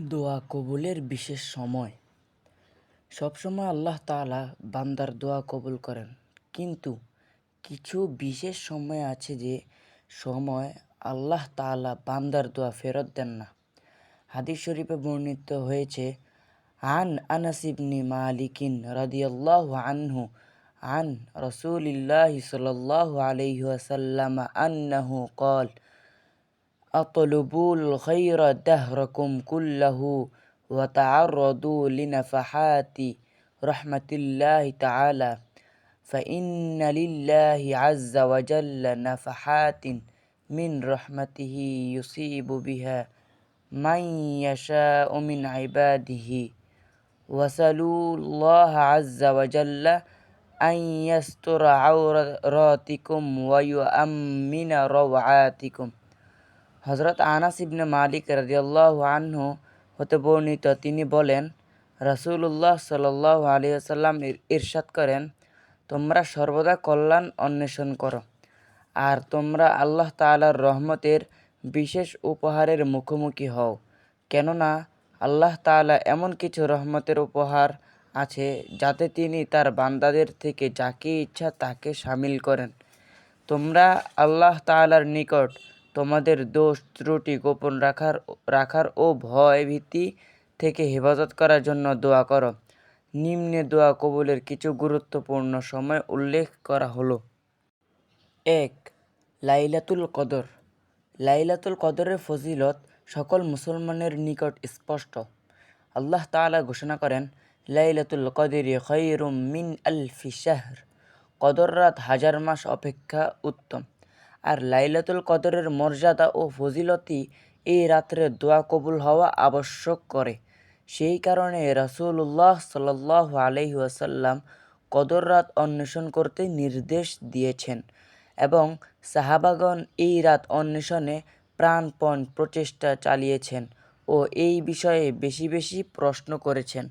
দোয়া কবুলের বিশেষ সময়। সবসময় আল্লাহ তালা বান্দার দোয়া কবুল করেন। কিন্তু কিছু বিশেষ সময় আছে যে সময় আল্লাহ তালা বান্দার দোয়া ফেরত দেন না। হাদিস শরীফে বর্ণিত হয়েছে, আন আনাসিবনি মালিকিন রদিয়াল্লাহ আনহু আন রসুলিল্লাহ সাল আলহ্লাম আন্নাহু কল أطلبوا الخير دهركم كله وتعرضوا لنفحات رحمة الله تعالى. فإن لله عز وجل نفحات من رحمته يصيب بها من يشاء من عباده. وسلوا الله عز وجل أن يستر عوراتكم ويؤمن روعاتكم. হজরত আনাস ইবনে মালিক রাজিয়াল্লাহ আনহু হতে বর্ণিত, তিনি বলেন, রাসূলুল্লাহ সাল্লাহ আলিয়াল্লাম ইরশাদ করেন, তোমরা সর্বদা কল্যাণ অন্বেষণ করো, আর তোমরা আল্লাহ তাআলার রহমতের বিশেষ উপহারের মুখোমুখি হও। কেননা, আল্লাহ তাআলা এমন কিছু রহমতের উপহার আছে যাতে তিনি তার বান্দাদের থেকে যাকে ইচ্ছা তাকে সামিল করেন। তোমরা আল্লাহ তাআলার নিকট তোমাদের দোষ, ত্রুটি গোপন রাখার রাখার ও ভয় ভীতি থেকে হেফাজত করার জন্য দোয়া করো। নিম্নে দোয়া কবুলের কিছু গুরুত্বপূর্ণ সময় উল্লেখ করা হলো। এক, লাইলাতুল কদর। লাইলাতুল কদরের ফজিলত সকল মুসলমানের নিকট স্পষ্ট। আল্লাহ তাআলা ঘোষণা করেন, লাইলাতুল কদরি খৈরুম মিন আলফি শাহর। কদর রাত হাজার মাস অপেক্ষা উত্তম। আর লাইলাতুল কদরের মর্যাদা ও ফজিলতি এই রাত্রে দোয়া কবুল হওয়া আবশ্যক করে সেই কারণে রাসূলুল্লাহ সাল্লাহ আলহি ওয়াসাল্লাম কদর রাত অন্বেষণ করতে নির্দেশ দিয়েছেন এবং সাহাবাগণ এই রাত অন্বেষণে প্রাণপণ প্রচেষ্টা চালিয়েছেন ও এই বিষয়ে বেশি বেশি প্রশ্ন করেছেন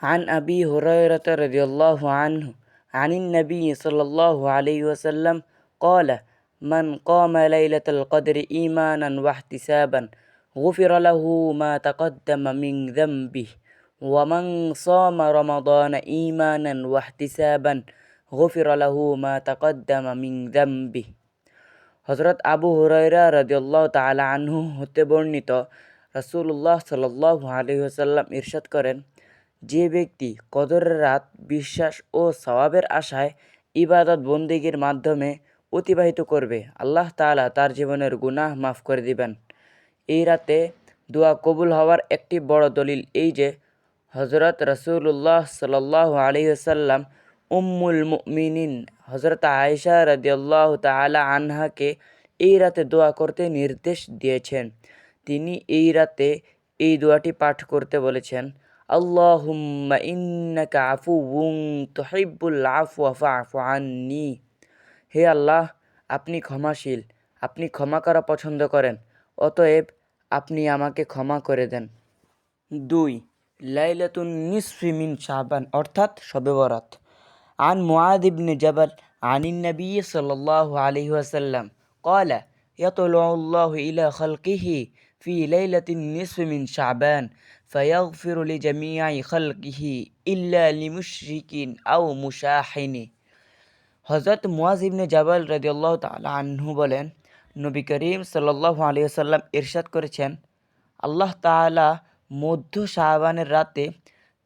عن أبي هريرة رضي الله عنه عن النبي صلى الله عليه وسلم قال من قام ليلة القدر إيمانا واحتسابا غفر له ما تقدم من ذنبه ومن صام رمضان إيمانا واحتسابا غفر له ما تقدم من ذنبه হজরত আবু হুরাইরা রদিয়াল্লাহ তালা আনহু হতে বর্ণিত রাসূলুল্লাহ সাল্লাহ আলহিহাসাল্লাম ইরশাদ করেন যে ব্যক্তি কদরের রাত বিশ্বাস ও সওয়াবের আশায় ইবাদত বন্দিগির মাধ্যমে অতিবাহিত করবে। আল্লাহ তাআলা তার জীবনের গুনাহ মাফ করে দিবেন। এই রাতে দোয়া কবুল হওয়ার একটি বড় দলিল এই যে হজরত রসুল্লাহ সাল্লাহ আলহিহাসাল্লাম উম্মুল মুমিনিন হজরত আয়েশা রদিয়াল্লাহ তালা আনহাকে এই রাতে দোয়া করতে নির্দেশ দিয়েছেন। তিনি এই রাতে এই দোয়াটি পাঠ করতে বলেছেন, আল্লাহুম্মা ইন্নাকা আফুউন তুহিব্বুল আফওয়া ফা'ফু আন্নি। হে আল্লাহ আপনি ক্ষমাশীল আপনি ক্ষমা করা পছন্দ করেন অতএব আপনি আমাকে ক্ষমা করে দেন দুই লাইলাতুন নিসফি মিন শাবান অর্থাৎ শবে বরাত عن معاذ بن جبل عن النبي صلى الله عليه وسلم قال يطلع الله إلى خلقه في ليلة النصف من شعبان فيغفر لجميع خلقه إلا لمشرك أو مشاحن হজরত মুয়াজ ইবনে জাবাল রাদিয়াল্লাহ তাআলা আনহু বলেন, নবী করিম সাল্লাল্লাহু আলাইহি সাল্লাম ইরশাদ করেছেন, আল্লাহ তাআলা মধ্য শাবানের রাতে,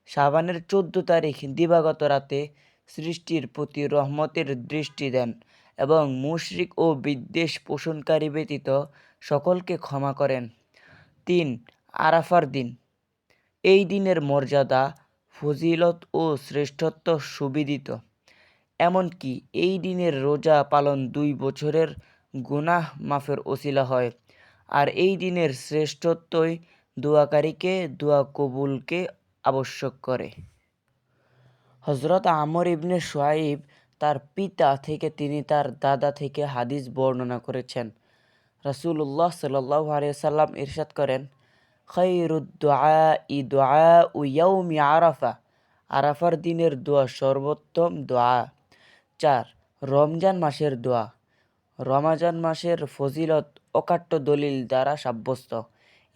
শাবানের চোদ্দ তারিখ দিবাগত রাতে সৃষ্টির প্রতি রহমতের দৃষ্টি দেন এবং মুশরিক ও বিদ্বেষ পোষণকারী ব্যতীত সকলকে ক্ষমা করেন। তিন, আরাফার দিন। এই দিনের মর্যাদা, ফজিলত ও শ্রেষ্ঠত্ব সুবিদিত। এমনকি এই দিনের রোজা পালন দুই বছরের গুনাহ মাফের ওসিলা হয়। আর এই দিনের শ্রেষ্ঠত্বই দোয়াকারীকে দোয়া কবুলকে আবশ্যক করে। হজরত আমর ইবনে সোয়াইব তার পিতা থেকে তিনি তার দাদা থেকে হাদিস বর্ণনা করেছেন। রাসূলুল্লাহ সাল্লাহ আলিয়াল্লাম ইরশাদ করেন খৈরুদ্দোয়া ই দোয়া উ ইয়ৌমি আরাফা। আরাফার দিনের দোয়া সর্বোত্তম দোয়া। চার রমজান মাসের দোয়া রমাজান মাসের ফজিলত অকাট্য দলিল দ্বারা সাব্যস্ত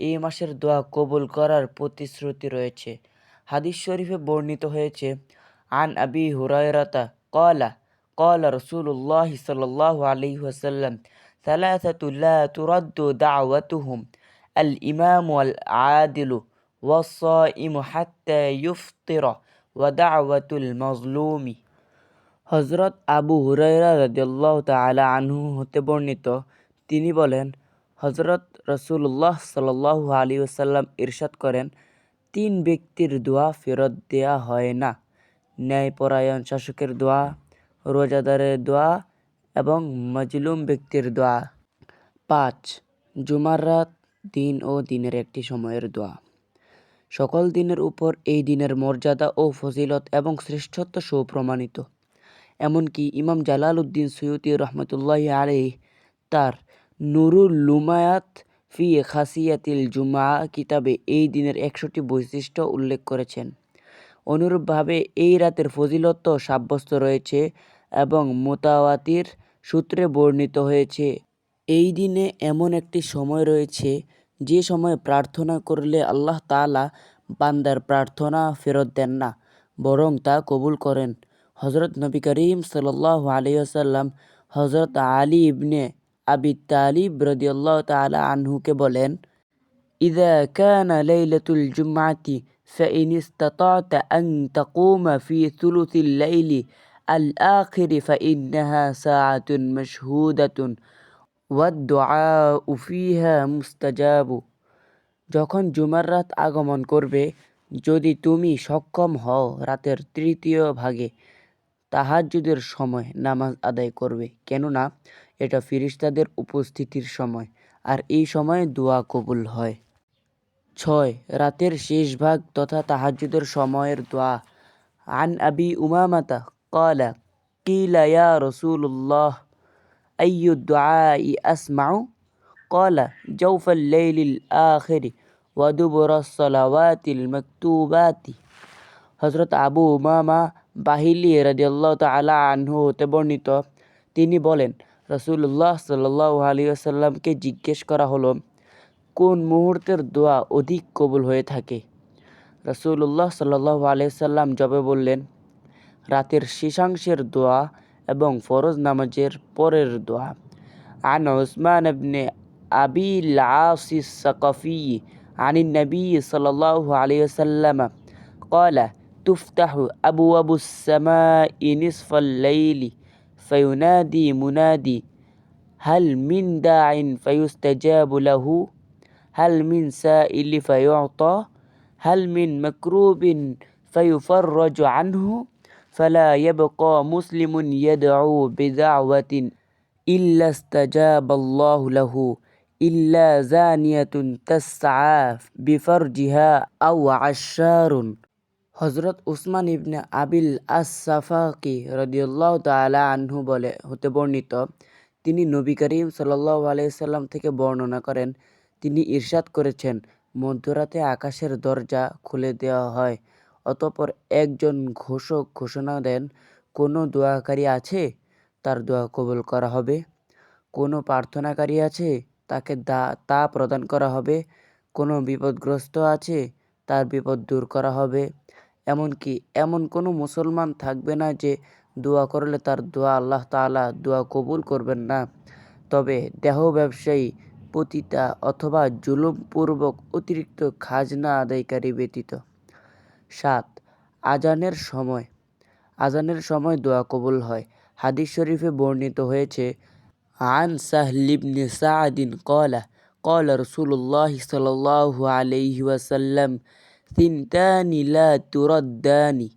এই মাসের দোয়া কবুল করার প্রতিশ্রুতি রয়েছে হাদিস শরীফে বর্ণিত হয়েছে আন আবি হুরায়রাতা কলা কলা রসুল্লাহ সাল্লাহ আলাইহি ওয়াসাল্লাম ثلاثة لا ترد دعوتهم الإمام العادل والصائم حتى يفطر ودعوة المظلوم হজরত আবু হুরাইরা রাদিয়াল্লাহু তাআলা আনহু হতে বর্ণিত। তিনি বলেন হজরত রসুল্লাহ সাল্লাল্লাহু আলী ওসাল্লাম ইরশাদ করেন, তিন ব্যক্তির দোয়া ফেরত দেয়া হয় না। ন্যায়পরায়ণ শাসকের দোয়া, রোজাদারের দোয়া এবং মজলুম ব্যক্তির দোয়া। পাঁচ, জুমার রাত দিন ও দিনের একটি সময়ের দোয়া। সকল দিনের উপর এই দিনের মর্যাদা ও ফজিলত এবং শ্রেষ্ঠত্ব সুপ্রমাণিত এমনকি ইমাম জালাল উদ্দিন সৈয়দি রহমতুল্লাহ আলী তার নুরুল লুমায়াত ফি খাসিয়াতিল জুমা কিতাবে এই দিনের একশোটি বৈশিষ্ট্য উল্লেখ করেছেন। অনুরূপভাবে এই রাতের ফজিলত সাব্যস্ত রয়েছে এবং মোতাওয়াতির সূত্রে বর্ণিত হয়েছে, এই দিনে এমন একটি সময় রয়েছে যে সময় প্রার্থনা করলে আল্লাহ তালা বান্দার প্রার্থনা ফেরত দেন না, বরং তা কবুল করেন। হজরত নবী করিম সাল্লাহ আলিয়াল্লাম হজরত আলী ইবনে আবি তালিব রদিয়াল্লাহ তালা আনহুকে বলেন إذا كان ليلة الجمعة فإن استطعت أن تقوم في ثلث الليل الآخر فإنها ساعة مشهودة والدعاء فيها مستجاب যখন জুমার রাত আগমন করবে যদি তুমি সক্ষম হও রাতের তৃতীয় ভাগে তাহাজ্জুদের সময় নামাজ আদায় করবে কেননা এটা ফিরিস্তাদের উপস্থিতির সময় আর এই সময়ে দোয়া কবুল হয় ছয় রাতের শেষ ভাগ তথা তাহাজ্জুদের সময়ের দোয়া আন আবি উমামাতা قال قيل يا رسول الله أي الدعاء أسمع قال جوف الليل الآخر ودبر الصلوات المكتوبات হজরত আবু উমামা বাহিলি রাদিয়াল্লাহ তালা আনহু হতে বর্ণিত তিনি বলেন রসুল্লাহ সাল্লাহ আলী আসাল্লামকে জিজ্ঞেস করা হলো কোন মুহূর্তের দোয়া অধিক কবুল হয়ে থাকে রসুল্লাহ সাল্লাহ আলিয়াল্লাম জবে বললেন রাতের শেষাংশের দোয়া এবং ফরজ নামাজের পরের দোয়া عن عثمان بن أبي العاص الثقفي عن النبي صلى الله عليه وسلم قال تفتح أبواب السماء نصف الليل فينادي منادي هل من داع فيستجاب له؟ هل من سائل فيعطى؟ هل من مكروب فيفرج عنه؟ فلا يبقى مسلم يدعو بدعوة إلا استجاب الله له إلا زانية تسعى بفرجها أو عشار. হজরত উসমান ইবনে আবিল আস সাফাকি রদিউল্লাহ তালা আনহু বলে হতে বর্ণিত, তিনি নবী করিম সাল্লাহ থেকে বর্ণনা করেন, তিনি ইরশাদ করেছেন, মধ্যরাতে আকাশের দরজা খুলে দেওয়া হয়, অতপর একজন ঘোষক ঘোষণা দেন, কোনো দোয়াকারী আছে? তার দোয়া কবুল করা হবে। কোনো প্রার্থনাকারী আছে? তাকে দা, তা প্রদান করা হবে। কোনো বিপদগ্রস্ত আছে? তার বিপদ দূর করা হবে। এমনকি এমন কোনো মুসলমান থাকবে না যে দোয়া করলে তার দোয়া আল্লাহ তালা দোয়া কবুল করবেন না। তবে দেহ ব্যবসায়ী, পতিতা অথবা জুলুমপূর্বক অতিরিক্ত খাজনা আদায়কারী ব্যতীত। সাত, আজানের সময়। আজানের সময় দোয়া কবুল হয়। হাদিস শরীফে বর্ণিত হয়েছে, আন সাহলিবনে সাহিন কলা, কল রসুল্লাহ সাল আলহি ওয়াসাল্লাম عليه وسلم ثنتان لا تردان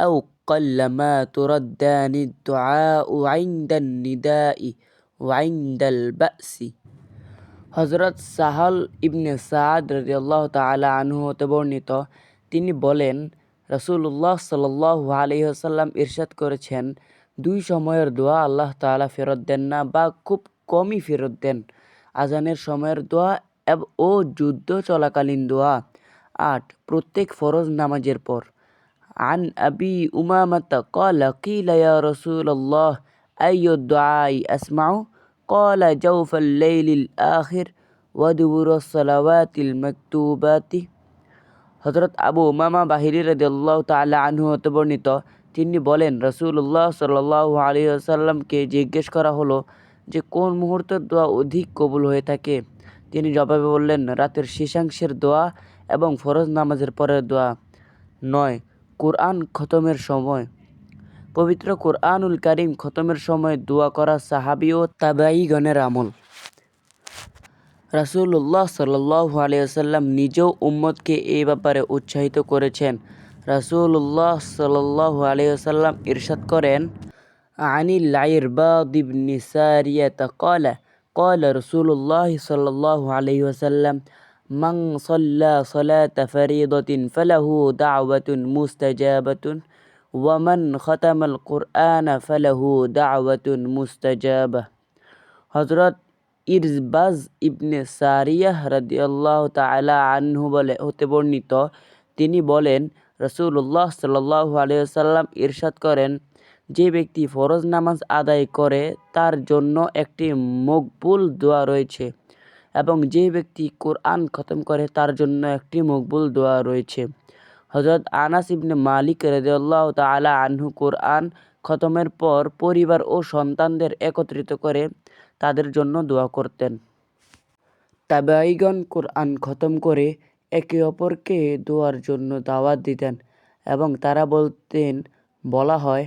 أو قل ما تردان الدعاء عند النداء وعند البأس হজরত সাহল ইবনে সাদ রাদিয়াল্লাহু তাআলা আনহু হতে বর্ণিত তিনি বলেন রসুল্লাহ সাল্লাহ আলহিহাসাল্লাম ইরশাদ করেছেন দুই সময়ের দোয়া আল্লাহ তালা ফেরত দেন না বা খুব কমই ফেরত দেন আজানের সময়ের দোয়া ও যুদ্ধ চলাকালীন দোয়া আট প্রত্যেক ফরজ নামাজের পর আন আবি উমামাতা قال قيل يا رسول الله أي الدعاء أسمع قال جوف الليل الآخر ودبر الصلوات المكتوبات হজরত আবু উমামা বাহিরি রদিয়াল্লাহ তাআলা আনহু হতে বর্ণিত তিনি বলেন রসুল্লাহ সাল্লাহ আলী আসাল্লামকে জিজ্ঞেস করা হলো যে কোন মুহূর্তের দোয়া অধিক কবুল হয়ে থাকে তিনি জবাবে বললেন রাতের শেষাংশের দোয়া এবং ফরজ নামাজের পরের দোয়া। নয়, কোরআন খতমের সময়। পবিত্র কোরআনুল কারিম খতমের সময় দোয়া করা সাহাবি ও তাবাইগণের আমল। রাসুল্লাহ সাল্লু আলিয়াল্লাম নিজেও উম্মতকে এই ব্যাপারে উৎসাহিত করেছেন। রাসুল্লাহ সাল্লু আলিয়াল্লাম ইরশাদ করেন আনি লাইর বাদিবনি সারিয়া কলা, কল রসুল্লাহ সাল্লু আলহি ওসাল্লাম من صلى صلاة فريضة فله دعوة مستجابة ومن ختم القرآن فله دعوة مستجابة হজরত ইরবাজ ইবনে সারিয়াহ রাদিয়াল্লাহ তালা আনহু বলে হতে বর্ণিত তিনি বলেন রসুল্লাহ সাল্লাহ আলিয়াল্লাম ইরশাদ করেন যে ব্যক্তি ফরজ নামাজ আদায় করে তার জন্য একটি মকবুল দোয়া রয়েছে এবং যে ব্যক্তি কোরআন খতম করে তার জন্য একটি মকবুল দোয়া রয়েছে। হজরত আনাস ইবনে মালিক রেদিয়াল্লাহ তালা আনহু কোরআন খতমের পর পরিবার ও সন্তানদের একত্রিত করে তাদের জন্য দোয়া করতেন। তাবাইগণ কোরআন খতম করে একে অপরকে দোয়ার জন্য দাওয়াত দিতেন এবং তারা বলতেন, বলা হয়,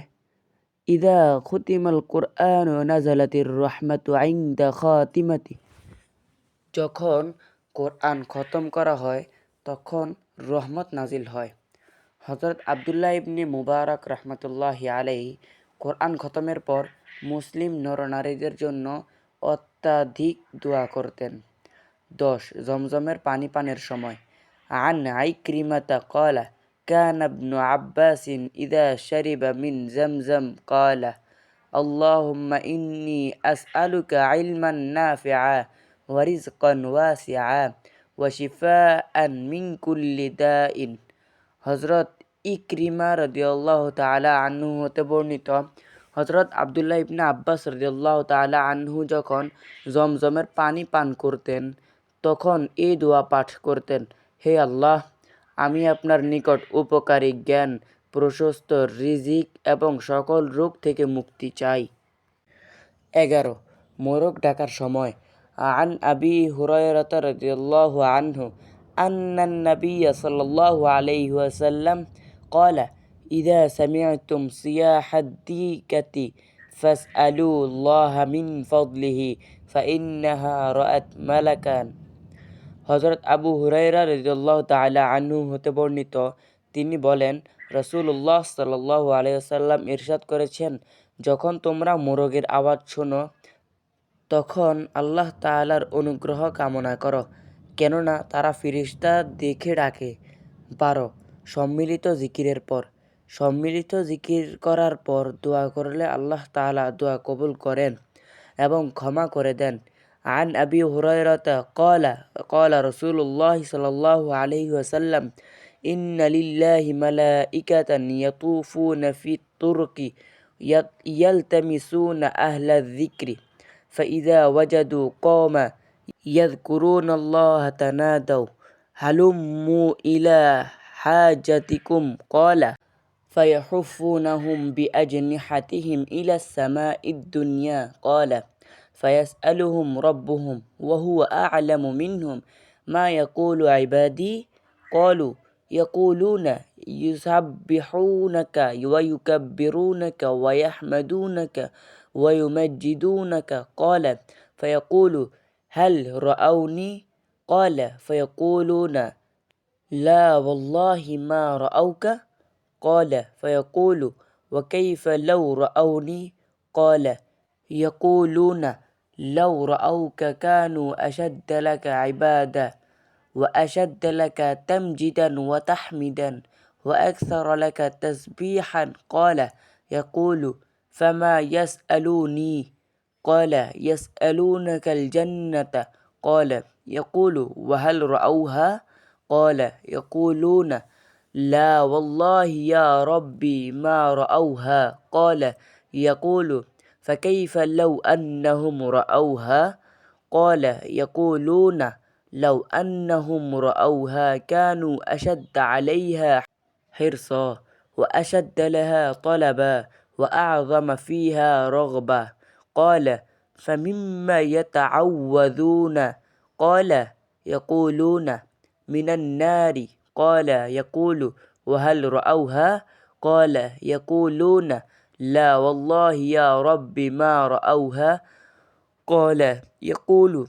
ইদা খুতিমাল কোরআন নাজালাতির রহমাতু আইন্দা খাতিমাতি। যখন কোরআন খতম করা হয় তখন রহমত নাজিল হয় হজরত আবদুল্লাহ ইবনে মুবারক রহমতুল্লাহ আলাই কোরআন খতমের পর মুসলিম নরনারীদের জন্য অত্যাধিক দোয়া করতেন দশ জমজমের পানি পানের সময় আন আইক্রিমাতা কলা كان ابن عباس إذا شرب من زمزم قال اللهم إني أسألك علما نافعا ওয়ারিজকন ওয়াসিয়া ওয়াশিফা আন মিঙ্কুল্লিদাইন হজরত ইকরিমা রদিয়াল্লাহ তালা আনহু হতে বর্ণিত। হজরত আবদুল্লাহ ইবনা আব্বাস রদিয়াল্লাহ তালা আনহু যখন জমজমের পানি পান করতেন, তখন এই দোয়া পাঠ করতেন, হে আল্লাহ, আমি আপনার নিকট উপকারী জ্ঞান, প্রশস্ত রিজিক এবং সকল রোগ থেকে মুক্তি চাই। এগারো, মোরগ ডাকার সময়। আন আবি হুরায়রাত রাদিয়াল্লাহু আনহু أن النبي صلى الله عليه وسلم قال إذا سمعتم صياح الديكة فاسألوا الله من فضله فإنها رأت ملكا হজরত আবু হুরাইরা রদিয়াল্লাহ তালা আনহু হতে বর্ণিত তিনি বলেন রসুল্লাহ সাল্লাহ আলিয়াল্লাম ইরশাদ করেছেন যখন তোমরা মোরগের আওয়াজ শোনো তখন আল্লাহ তালার অনুগ্রহ কামনা করো কেননা তারা ফিরিস্তা দেখে ডাকে বারো সম্মিলিত জিকিরের পর সম্মিলিত জিকির করার পর দোয়া করলে আল্লাহ তালা দোয়া কবুল করেন এবং ক্ষমা করে দেন عن أبي هريرة قال قال رسول الله صلى الله عليه وسلم إن لله ملائكة يطوفون في الطرق يلتمسون أهل الذكر فإذا وجدوا قوم يذكرون الله تنادوا هلموا إلى حاجتكم؟ قال فيحفونهم بأجنحتهم إلى السماء الدنيا. قال فيسألهم ربهم وهو أعلم منهم ما يقول عبادي؟ قالوا يقولون يسبحونك ويكبرونك ويحمدونك ويمجدونك. قال فيقول هل رأوني؟ قال فيقولون لا والله ما رأوك. قال فيقول وكيف لو رأوني؟ قال يقولون لو رأوك كانوا أشد لك عبادة وأشد لك تمجدا وتحمدا وأكثر لك تسبيحا. قال يقول فما يسألوني؟ قال يسألونك الجنة؟ قال يقول وهل رأوها؟ قال يقولون لا والله يا ربي ما رأوها؟ قال يقول فكيف لو أنهم رأوها؟ قال يقولون لو أنهم رأوها كانوا أشد عليها حرصا وأشد لها طلبا وأعظم فيها رغبة. قال فمما يتعوذون؟ قال يقولون من النار. قال يقول وهل رأوها؟ قال يقولون لا والله يا رب ما رأوها. قال يقول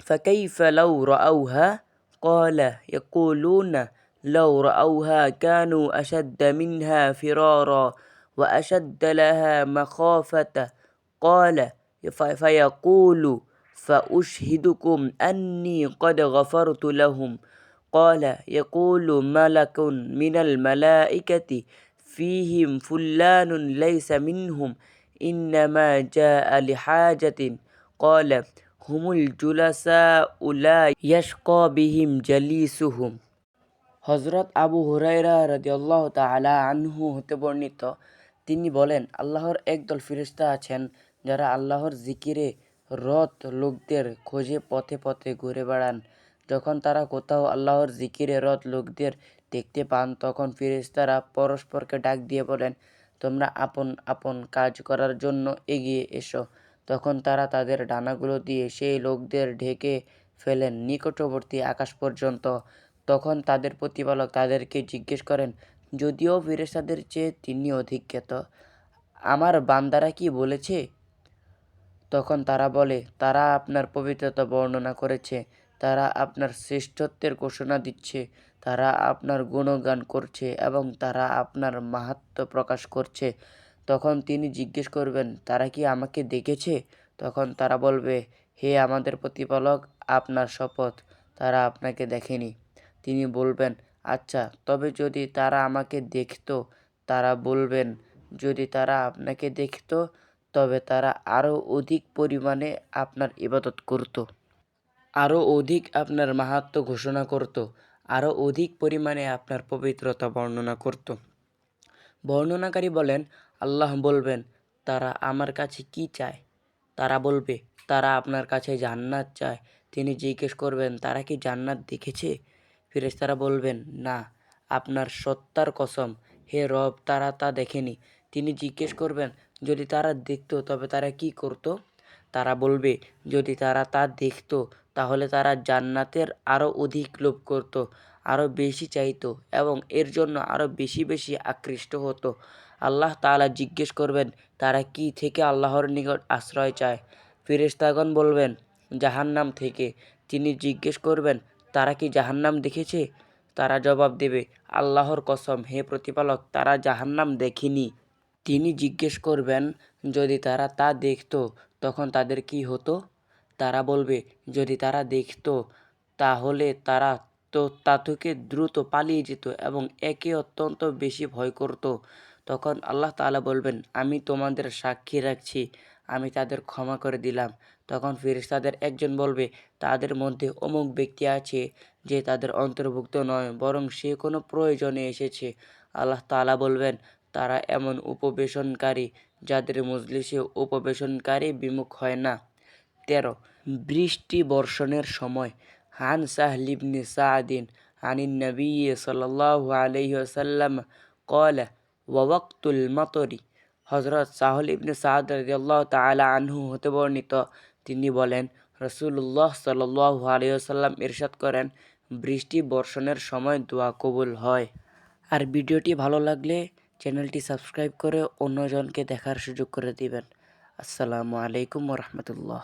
فكيف لو رأوها؟ قال يقولون لو رأوها كانوا أشد منها فرارا. وأشد لها مخافة قال ف- فيقول فأشهدكم أني قد غفرت لهم قال يقول ملك من الملائكة فيهم فلان ليس منهم إنما جاء لحاجة قال هم الجلساء لا يشقى بهم جليسهم হজরত আবু হুরাইরা রাদিয়াল্লাহু তাআলা আনহু হতে বর্ণিত তিনি বলেন, আল্লাহর একদল ফিরিস্তা আছেন যারা আল্লাহর জিকিরে রত লোকদের খোঁজে পথে পথে ঘুরে বেড়ান। যখন তারা কোথাও আল্লাহর জিকিরে রত লোকদের দেখতে পান, তখন ফিরিস্তারা পরস্পরকে ডাক দিয়ে বলেন, তোমরা আপন আপন কাজ করার জন্য এগিয়ে এসো। তখন তারা তাদের ডানাগুলো দিয়ে সেই লোকদের ঢেকে ফেলেন নিকটবর্তী আকাশ পর্যন্ত। তখন তাদের প্রতিপালক তাদেরকে জিজ্ঞেস করেন যদিও ফেরেশতাদের চেয়ে তিনি অধিক আমার বান্দারা কি বলেছে? তখন তারা বলে, তারা আপনার পবিত্রতা বর্ণনা করেছে, তারা আপনার শ্রেষ্ঠত্বের ঘোষণা দিচ্ছে, তারা আপনার গুণগান করছে এবং তারা আপনার মাহাত্ম প্রকাশ করছে। তখন তিনি জিজ্ঞেস করবেন, তারা কি আমাকে দেখেছে? তখন তারা বলবে, হে আমাদের প্রতিপালক, আপনার শপথ, তারা আপনাকে দেখেনি। তিনি বলবেন আচ্ছা তবে যদি তারা আমাকে দেখতো, তারা বলবেন, যদি তারা আপনাকে দেখতো, তবে তারা আরও অধিক পরিমাণে আপনার ইবাদত করত আরও অধিক আপনার মাহাত্ম্য ঘোষণা করত আরও অধিক পরিমাণে আপনার পবিত্রতা বর্ণনা করত। বর্ণনাকারী বলেন, আল্লাহ বলবেন, তারা আমার কাছে কি চায়? তারা বলবে, তারা আপনার কাছে জান্নাত চায়। তিনি জিজ্ঞেস করবেন, তারা কি জান্নাত দেখেছে? ফেরেশতারা বলবেন, না, আপনার সত্তার কসম। হে রব, তারা তা দেখেনি। তিনি জিজ্ঞেস করবেন, যদি তারা দেখত, তবে তারা কি করত? তারা বলবে, যদি তারা তা দেখত, তাহলে তারা জান্নাতের আরও অধিক লোভ করত আরও বেশি চাইতো এবং এর জন্য আরও বেশি বেশি আকৃষ্ট হতো। আল্লাহ তাআলা জিজ্ঞেস করবেন, তারা কি থেকে আল্লাহর নিকট আশ্রয় চায়? ফেরেশতাগণ বলবেন, জাহান্নাম থেকে। তিনি জিজ্ঞেস করবেন তারা কি জাহান্নাম দেখেছে? তারা জবাব দেবে, আল্লাহর কসম, হে প্রতিপালক, তারা জাহান্নাম দেখেনি। তিনি জিজ্ঞেস করবেন, যদি তারা তা দেখতো, তখন তাদের কি হতো? তারা বলবে, যদি তারা দেখতো, তাহলে তারা তো তা থেকে দ্রুত পালিয়ে যেত এবং একে অত্যন্ত বেশি ভয় করত। তখন আল্লাহ তাআলা বলবেন, আমি তোমাদের সাক্ষী রাখছি, আমি তাদের ক্ষমা করে দিলাম। তখন ফেরেশতাদের একজন বলবে, তাদের মধ্যে অমুক ব্যক্তি আছে যে তাদের অন্তর্ভুক্ত নয়, বরং সে কোনো প্রয়োজনে এসেছে। আল্লাহ তালা বলবেন, তারা এমন উপবেশনকারী যাদের মজলিসে উপবেশনকারী বিমুখ হয় না। তেরো, বৃষ্টি বর্ষণের সময়, হান সাহলিবনি সাদিন আনিন নবী সাল্লাহ আলহ্লাম কল ওয়াক্তুল মাতরি। হজরত সাহলিবনে সাদ রাজিয়াল্লাহ তালা আনহু হতে বর্ণিত তিনি বলেন রসুল্লাহ সাল আলিয়াল্লাম ইরশাদ করেন, বৃষ্টি বর্ষণের সময় দোয়া কবুল হয়। আর ভিডিওটি ভালো লাগলে চ্যানেলটি সাবস্ক্রাইব করে অন্যজনকে দেখার সুযোগ করে দিবেন। আসসালামু আলাইকুম রহমতুল্লাহ।